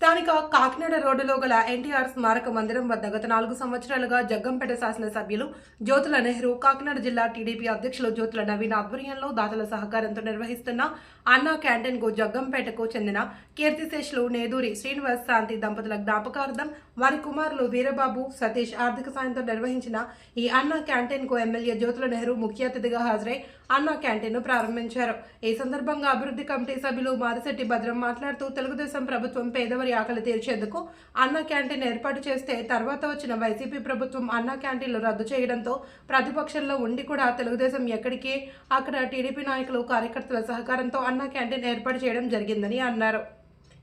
స్థానిక కాకినాడ రోడ్డులో గల ఎన్టీఆర్ స్మారక మందిరం వద్ద గత నాలుగు సంవత్సరాలుగా జగ్గంపేట శాసనసభ్యులు జ్యోతుల నెహ్రూ కాకినాడ జిల్లా టీడీపీ అధ్యక్షులు జ్యోతుల నవీన్ ఆధ్వర్యంలో దాతల సహకారంతో నిర్వహిస్తున్న అన్నా క్యాంటీన్కు జగ్గంపేటకు చెందిన కీర్తిశేషులు నేదూరి శ్రీనివాస్ శాంతి దంపతుల జ్ఞాపకార్థం వారి కుమారులు వీరబాబు సతీష్ ఆర్థిక సాయంతో నిర్వహించిన ఈ అన్నా క్యాంటీన్కు ఎమ్మెల్యే జ్యోతుల నెహ్రూ ముఖ్య అతిథిగా హాజరై అన్నా క్యాంటీన్ను ప్రారంభించారు. ఈ సందర్భంగా అభివృద్ధి కమిటీ సభ్యులు మారిశెట్టి భద్రం మాట్లాడుతూ తెలుగుదేశం ప్రభుత్వం పేదవారి ఆకలి తీర్చేందుకు అన్నా క్యాంటీన్ ఏర్పాటు చేస్తే తర్వాత వచ్చిన వైసీపీ ప్రభుత్వం అన్నా క్యాంటీన్లు రద్దు చేయడంతో ప్రతిపక్షంలో ఉండి కూడా తెలుగుదేశం ఎక్కడికి అక్కడ టీడీపీ నాయకులు కార్యకర్తల సహకారంతో అన్నా క్యాంటీన్ ఏర్పాటు చేయడం జరిగిందని అన్నారు.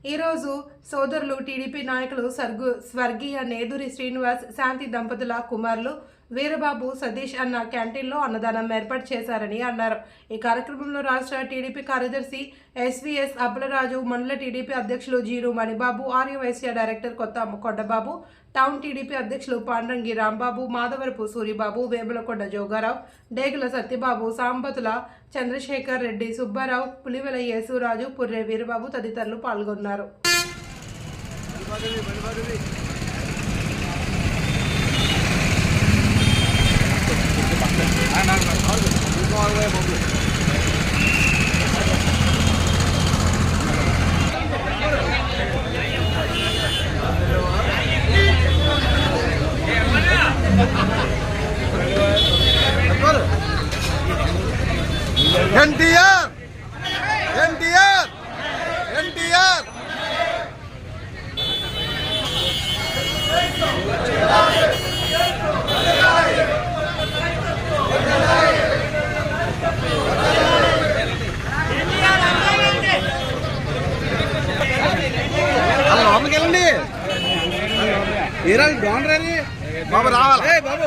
ఈరోజు సోదరులు టీడీపీ నాయకులు సర్గు స్వర్గీయ నేదురి శ్రీనివాస్ శాంతి దంపతుల కుమారులు వీరబాబు సతీష్ అన్న క్యాంటీన్లో అన్నదానం ఏర్పాటు చేశారని అన్నారు. ఈ కార్యక్రమంలో రాష్ట్ర టీడీపీ కార్యదర్శి ఎస్వీఎస్ అబ్బలరాజు మండల టీడీపీ అధ్యక్షులు జీరు మణిబాబు ఆర్యవైశ్య డైరెక్టర్ కొత్త కొండబాబు టౌన్ టీడీపీ అధ్యక్షులు పాండ్రంగి రాంబాబు మాధవరపు సూరిబాబు వేములకొండ జోగారావు డేగుల సత్యబాబు సాంబతుల చంద్రశేఖర్ రెడ్డి సుబ్బారావు పులివెల యేసురాజు పుర్రే వీరబాబు తదితరులు పాల్గొన్నారు. ఎన్టీఆర్! ఎన్టీఆర్! ఎన్టీఆర్! అలా లోపలికి వెళ్ళండి. ఏరా డోన్ రేది బాబు రావాలి. బాబు.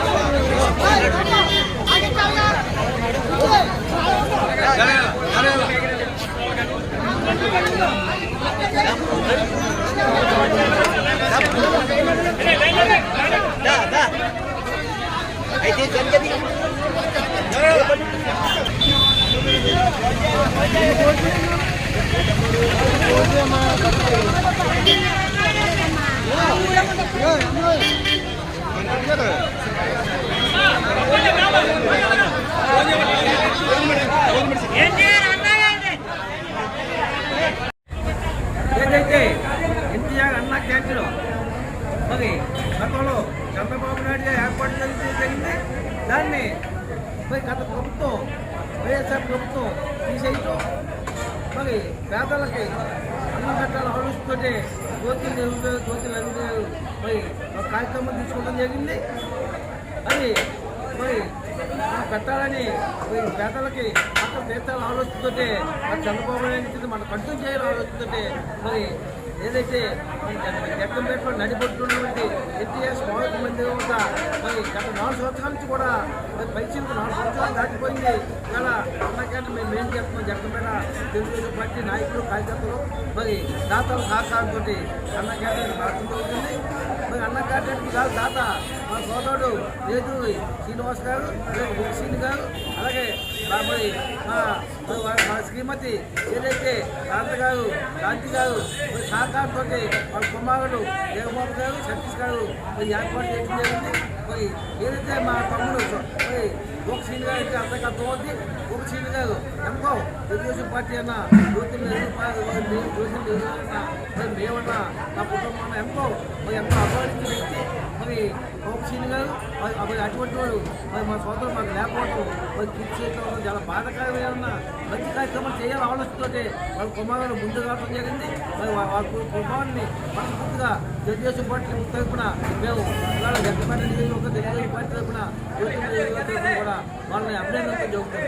రైసు పెరుగు ఎన్టీఆర్ మరి గతంలో చంద్రబాబు నాయుడు గారు ఏర్పాటు చేసి జరిగింది. దాన్ని మరి గత ప్రభుత్వం వైఎస్ఆర్ ప్రభుత్వం తీసేయటం. మరి పేదలకి అన్నం పెట్టాలని ఆలోచిస్తుంటే జ్యోతులు నెహ్రూ జ్యోతులు నెహ్రూ మరి ఒక కార్యక్రమం తీసుకోవడం జరిగింది. అది మరి పెట్టాలని పేదలకి అక్కడ తీర్థాలు ఆలోచిస్తుంటే మరి చంద్రబాబు నాయుడు మన కంటిన్యూ చేయాలని ఆలోచిస్తుంటే మరి ఏదైతే జగ్గంపేటలో నడిపడుతున్నటువంటి ఎన్టీఆర్ స్మారక మందిరం వద్ద మరి గత నాలుగు సంవత్సరాల నుంచి కూడా మరి పైసలకు నాలుగు సంవత్సరాలు దాటిపోయింది. ఇలా అన్నకాన్ని మేము ఏం చేస్తున్నాం జగ్గంపేట తెలుగుదేశం పార్టీ నాయకులు కార్యకర్తలు మరి దాతల సహకారంతో అన్నకేట మార్చడం అవుతుంది మరి కాదు దాత మా సోదరుడు లేదు శ్రీనివాస్ గారు అలాగే ముఖ్యశ్రీని గారు అలాగే మరి మా మా శ్రీమతి ఏదైతే కాంత గారు కాంతి గారు మరి సహకారంతో వాళ్ళ కుమారుడు జగన్మోహన్ గారు సతీష్ గారు మరి ఏర్పాటు చేయడం జరిగింది. మరి ఏదైతే మా తమ్ముడు మరి ఒక సీన్గా అయితే అంతగా అర్థమవుతుంది ఒక సీన్ కాదు ఎంతో తెలుగుదేశం పార్టీ అన్న జ్యోతులు జ్యోతులు మరి మేమన్నా నా కుటుంబం ఎంతో మరి ఎంతో అభివృద్ధి వ్యక్తి మరి ఒక సీన్ గారు మరి అటువంటి వాడు మరి మా సోదరులు మాకు లేకపోవడం మరి కిట్ చేయడం చాలా బాధాకరమైన మంచి కార్యక్రమాలు చేయాలి ఆలోచనతో వాళ్ళ కుమారులు ముందు రావడం జరిగింది. మరి వాళ్ళ కుమారుని మనస్ఫూర్తిగా తెలుగుదేశం పార్టీ తరపున మేము ఇవాళ వెంకటపల్లి నియోజకవర్గ తెలుగుదేశం పార్టీ తరఫున కూడా వాళ్ళని అభినందనతో జరుగుతుంది